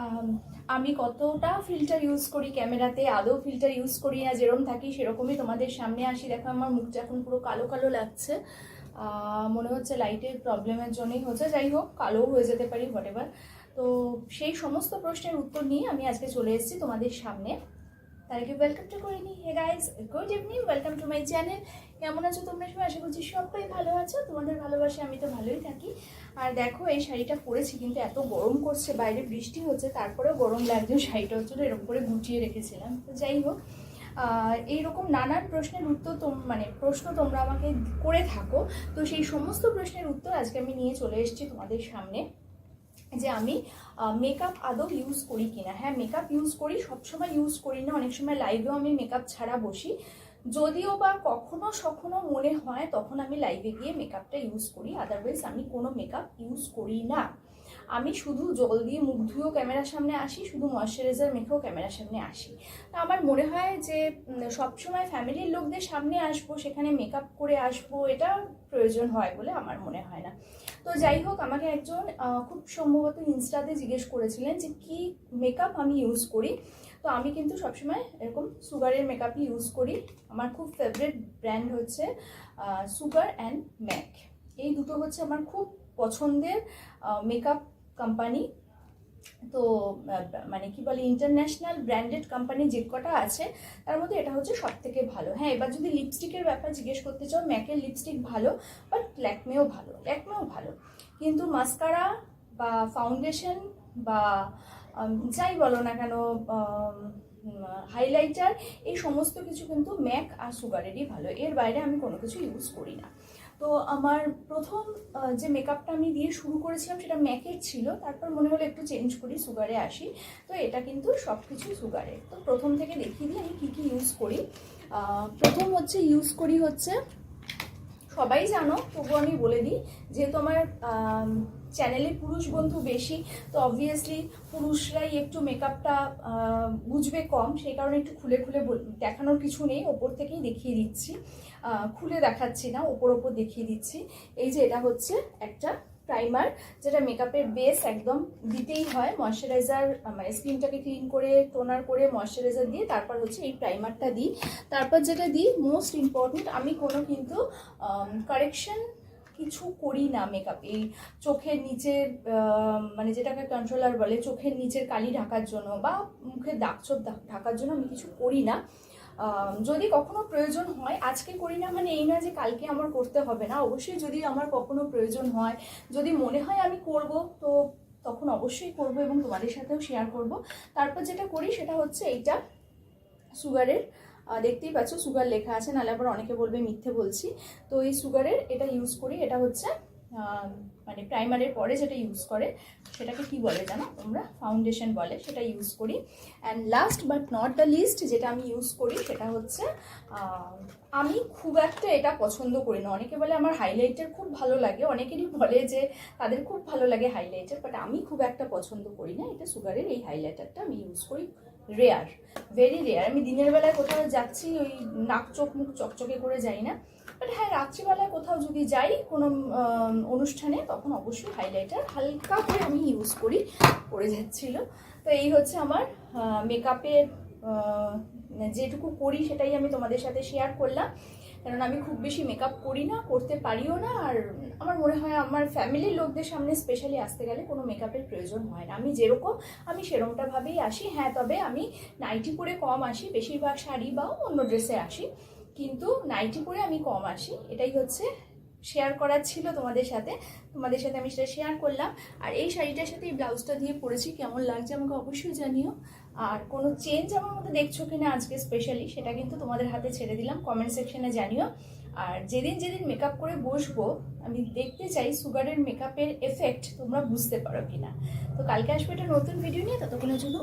আম, কতটা filter use করি ক্যামেরাতে আদৌ ফিল্টার ইউজ করি না যেরকম থাকি সেরকমই তোমাদের সামনে আসি। দেখো আমার মুখটা এখন পুরো কালো কালো লাগছে মনে হচ্ছে লাইটের প্রবলেমের জন্যই হচ্ছে। যাই হোক কালোও হয়ে যেতে পারি হোয়াট তো সেই সমস্ত প্রশ্নের উত্তর নিয়ে আমি আজকে চলে এসেছি তোমাদের সামনে। তার আগে ওয়েলকাম টু করে নি। Hey guys good evening welcome to my channel কেমন আছো তোমরা সবাই? আশা করছি সবাই ভালো আছো। তোমাদের ভালোবাসে আমি তো ভালোই থাকি। আর দেখো, এই শাড়িটা পরেছি কিন্তু এত গরম করছে, বাইরে বৃষ্টি হচ্ছে, তারপরেও গরম লাগছে। শাড়িটা হচ্ছিল এরকম করে গুটিয়ে রেখেছিলাম। তো যাই হোক এইরকম নানান প্রশ্নের উত্তর মানে প্রশ্ন তোমরা আমাকে করে থাকো। তো সেই সমস্ত প্রশ্নের উত্তর আজকে আমি নিয়ে চলে এসেছি তোমাদের সামনে। যে আমি মেকআপ আদৌ ইউজ করি কিনা। হ্যাঁ মেকআপ ইউজ করি, সবসময় ইউজ করি না। অনেক সময় লাইভেও আমি মেকআপ ছাড়া বসি। যদিও বা কখনো সখনো মনে হয়, তখন আমি লাইভে গিয়ে মেকআপটা ইউজ করি। আদারওয়াইজ আমি কোনো মেকআপ ইউজ করি না। আমি শুধু জল দিয়ে মুখ ধুয়েও ক্যামেরার সামনে আসি, শুধু ময়শ্চারাইজার মেখেও ক্যামেরার সামনে আসি। তা আমার মনে হয় যে সবসময় ফ্যামিলির লোকদের সামনে আসব, সেখানে মেকআপ করে আসব, এটা প্রয়োজন হয় বলে আমার মনে হয় না। তো যাই হোক, আমাকে একজন খুব সম্ভবত ইনস্টাতে জিজ্ঞেস করেছিলেন যে, কি মেকআপ আমি ইউজ করি? তো আমি কিন্তু সবসময় এরকম সুগারের মেকআপই ইউজ করি। আমার খুব ফেভারিট ব্র্যান্ড হচ্ছে সুগার অ্যান্ড ম্যাক। এই দুটো হচ্ছে আমার খুব পছন্দের মেকআপ কোম্পানি তো মানে কি বলে ইন্টারন্যাশনাল ব্র্যান্ডেড কোম্পানি যে কটা আছে, তার মধ্যে এটা হচ্ছে সব থেকে ভালো। হ্যাঁ এবার যদি লিপস্টিকের ব্যাপার জিজ্ঞেস করতে চাও ম্যাকের লিপস্টিক ভালো বাট ল্যাকমেও ভালো ল্যাকমেও ভালো। কিন্তু মাস্কারা বা ফাউন্ডেশন বা যাই বলো না কেন হাইলাইটার এই সমস্ত কিছু কিন্তু ম্যাক আর সুগারেরই ভালো। এর বাইরে আমি কোনো কিছু ইউজ করি না। তো আমার প্রথম যে মেকআপটা আমি দিয়ে শুরু করেছিলাম সেটা ম্যাকের ছিল। তারপর মনে হলো একটু চেঞ্জ করি সুগারে আসি। তো এটা কিন্তু সব কিছুই সুগারে তো প্রথম থেকে দেখিয়ে দিই আমি কী কী ইউজ করি। প্রথম হচ্ছে ইউজ করি হচ্ছে, সবাই জানো তবু আমি বলে দিই, যেহেতু আমার চ্যানেলে পুরুষ বন্ধু বেশি, তো অবভিয়াসলি পুরুষরাই একটু মেকআপটা বুঝবে কম, সেই কারণে একটু খুলে খুলে দেখানোর কিছু নেই, ওপর থেকেই দেখিয়ে দিচ্ছি। খুলে দেখাচ্ছি না, ওপর ওপর দেখিয়ে দিচ্ছি। এই যে এটা হচ্ছে একটা প্রাইমার যেটা মেকআপের বেস একদম দিতেই হয় ময়শ্চারাইজার মানে স্কিনটাকে ক্লিন করে টোনার করে ময়শ্চারাইজার দিয়ে তারপর হচ্ছে এই প্রাইমারটা দিই। তারপর যেটা দিই মোস্ট ইম্পর্টেন্ট আমি কোনো কিন্তু কারেকশন কিছু করি না মেকআপ এই চোখের নিচের মানে যেটাকে কন্ট্রোলার বলে, চোখের নিচের কালি ঢাকার জন্য বা মুখের দাগ ঢা- ঢাকার জন্য আমি কিছু করি না। যদি কখনো প্রয়োজন হয়, আজকে করি না মানে এই না যে কালকে আমার করতে হবে না। অবশ্যই যদি আমার কখনো প্রয়োজন হয়, যদি মনে হয় আমি করব, তো তখন অবশ্যই করব এবং তোমাদের সাথেও শেয়ার করব। তারপর যেটা করি সেটা হচ্ছে এইটা সুগারের দেখতেই পাচ্ছ সুগার লেখা আছে, নাহলে আবার অনেকে বলবে মিথ্যে বলছি। তো এই সুগারের এটা ইউজ করি, এটা হচ্ছে মানে প্রাইমারের পরে যেটা ইউজ করে, সেটাকে কি বলে জানো তোমরা? ফাউন্ডেশন বলে, সেটা ইউজ করি। And last but not the least যেটা আমি ইউজ করি, সেটা হচ্ছে আমি খুব একটা এটা পছন্দ করি না। অনেকে বলে আমার হাইলাইটার খুব ভালো লাগে, অনেকেরই বলে যে তাদের খুব ভালো লাগে হাইলাইটার বাট আমি খুব একটা পছন্দ করি না। এটা সুগারের এই হাইলাইটারটা আমি ইউজ করি রেয়ার ভেরি রেয়ার আমি দিনের বেলায় কোথাও যাচ্ছি, ওই নাক চোখ মুখ চকচকে করে যাই না। বাট হ্যাঁ রাত্রিবেলায় কোথাও যদি যাই কোনো অনুষ্ঠানে, তখন অবশ্যই হাইলাইটার হালকা করে আমি ইউজ করি পড়ে যাচ্ছিল। তো এই হচ্ছে আমার মেকআপের যেটুকু করি সেটাই আমি তোমাদের সাথে শেয়ার করলাম। কারণ আমি খুব বেশি মেকআপ করি না, করতে পারিও না, আর আমার মনে হয় আমার ফ্যামিলির লোকদের সামনে স্পেশালি আসতে গেলে কোনো মেকআপের প্রয়োজন হয় না। আমি যেরকম, আমি সেরকমটাভাবেই আসি। হ্যাঁ তবে আমি নাইটি পরে কম আসি, বেশিরভাগ শাড়ি বা অন্য ড্রেসে আসি। কিন্তু নাইটি পরে আমি কম আসি। এটাই হচ্ছে শেয়ার করার ছিল তোমাদের সাথে। তোমাদের সাথে আমি সেটা শেয়ার করলাম। আর এই শাড়িটার সাথে এই ব্লাউজটা দিয়ে পরেছি, কেমন লাগছে আমাকে অবশ্যই জানিও। আর কোনো চেঞ্জ আমার মধ্যে দেখছ কিনা আজকে স্পেশালি সেটা কিন্তু তোমাদের হাতে ছেড়ে দিলাম কমেন্ট সেকশনে জানিও। আর যেদিন যেদিন মেকআপ করে বসবো, আমি দেখতে চাই সুগারের মেকআপের এফেক্ট তোমরা বুঝতে পারো কিনা। তো কালকে আসবে একটা নতুন ভিডিও নিয়ে, ততক্ষণের জন্য